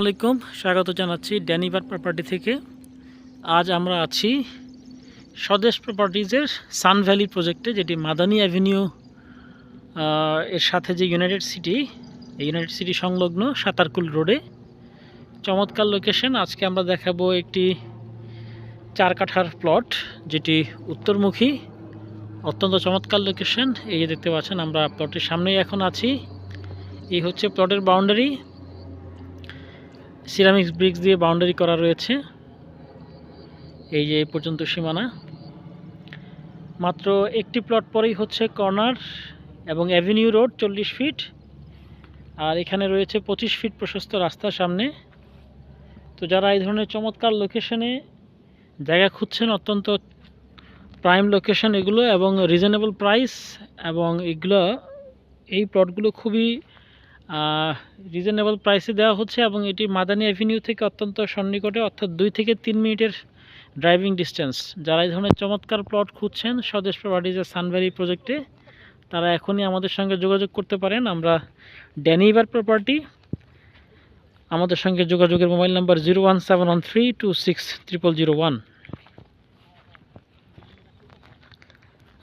আলাইকুম। স্বাগত জানাচ্ছি ড্যানিবার প্রপার্টি থেকে। আজ আমরা আছি স্বদেশ প্রপার্টিজের সান ভ্যালি প্রজেক্টে যেটি মাদানী অ্যাভিনিউ এর সাথে যে ইউনাইটেড সিটি এই ইউনাইটেড সিটি সংলগ্ন সাতারকুল রোডে চমৎকার লোকেশন আজকে আমরা দেখাবো একটি চার কাঠার প্লট যেটি উত্তরমুখী। অত্যন্ত চমৎকার লোকেশন এই যে দেখতে পাচ্ছেন, আমরা প্লটের সামনেই এখন আছি। এই হচ্ছে প্লটের বাউন্ডারি সিরামিক্স ব্রিক্স দিয়ে বাউন্ডারি করা রয়েছে। এই যে এই পর্যন্ত সীমানা। মাত্র একটি প্লট পরেই হচ্ছে কর্নার এবং অ্যাভিনিউ রোড চল্লিশ ফিট আর এখানে রয়েছে পঁচিশ ফিট প্রশস্ত রাস্তা সামনে। তো যারা এই ধরনের চমৎকার লোকেশনে জায়গা খুঁজছেন, অত্যন্ত প্রাইম লোকেশন এগুলো এবং রিজনেবল প্রাইস এবং এগুলো, এই প্লটগুলো খুবই রিজনেবল প্রাইসে দেওয়া হচ্ছে এবং এটি মাদানী অ্যাভিনিউ থেকে অত্যন্ত সন্নিকটে, অর্থাৎ দুই থেকে তিন মিনিটের ড্রাইভিং ডিস্টেন্স যারা এই ধরনের চমৎকার প্লট খুঁজছেন, স্বদেশ প্রপার্টিজের সানভ্যালি প্রজেক্টে তারা এখনই আমাদের সঙ্গে যোগাযোগ করতে পারেন। আমরা ড্যানিভার প্রপার্টি আমাদের সঙ্গে যোগাযোগের mobile number zero one seven one three two six triple zero one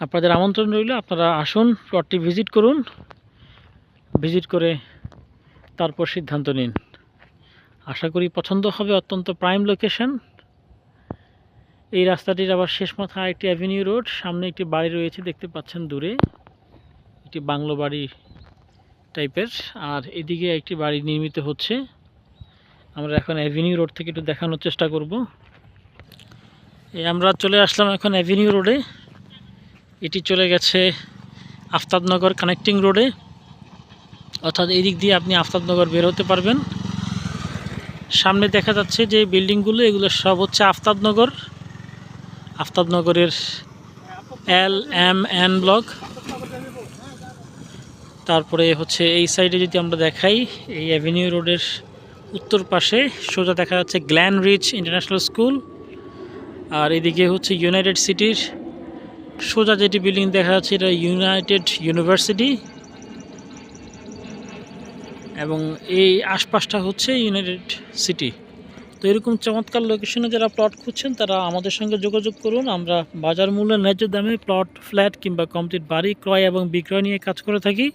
আপনাদের আমন্ত্রণ রইল, আপনারা আসুন প্লটটি ভিজিট করুন। ভিজিট করে তারপর সিদ্ধান্ত নিন। আশা করি পছন্দ হবে অত্যন্ত প্রাইম লোকেশন এই রাস্তাটির আবার শেষ মাথায় একটি অ্যাভিনিউ রোড সামনে একটি বাড়ি রয়েছে, দেখতে পাচ্ছেন দূরে। একটি বাংলো বাড়ি টাইপের আর এদিকে একটি বাড়ি নির্মিত হচ্ছে। আমরা এখন অ্যাভিনিউ রোড থেকে একটু দেখানোর চেষ্টা করব। এই আমরা চলে আসলাম এখন অ্যাভিনিউ রোডে এটি চলে গেছে আফতাবনগর কানেক্টিং রোডে অর্থাৎ এই দিক দিয়ে আপনি আফতাবনগর বের হতে পারবেন। সামনে দেখা যাচ্ছে যে বিল্ডিংগুলো, এগুলো সব হচ্ছে আফতাবনগর আফতাবনগরের এল এম এন ব্লক। তারপরে হচ্ছে এই সাইডে যদি আমরা দেখাই, এই অ্যাভিনিউ রোডের উত্তর পাশে সোজা দেখা যাচ্ছে গ্ল্যান রিচ ইন্টারন্যাশনাল স্কুল। আর এদিকে হচ্ছে ইউনাইটেড সিটির সোজা যেটি বিল্ডিং দেখা যাচ্ছে, এটা ইউনাইটেড ইউনিভার্সিটি। এবং এই আশপাশটা হচ্ছে ইউনাইটেড সিটি তো এরকম চমৎকার লোকেশনে যারা প্লট খুঁজছেন, তারা আমাদের সঙ্গে যোগাযোগ করুন। আমরা বাজার মূল্যে ন্যায্য দামে প্লট ফ্ল্যাট কিংবা কমপ্লিট বাড়ি ক্রয় এবং বিক্রয় নিয়ে কাজ করে থাকি।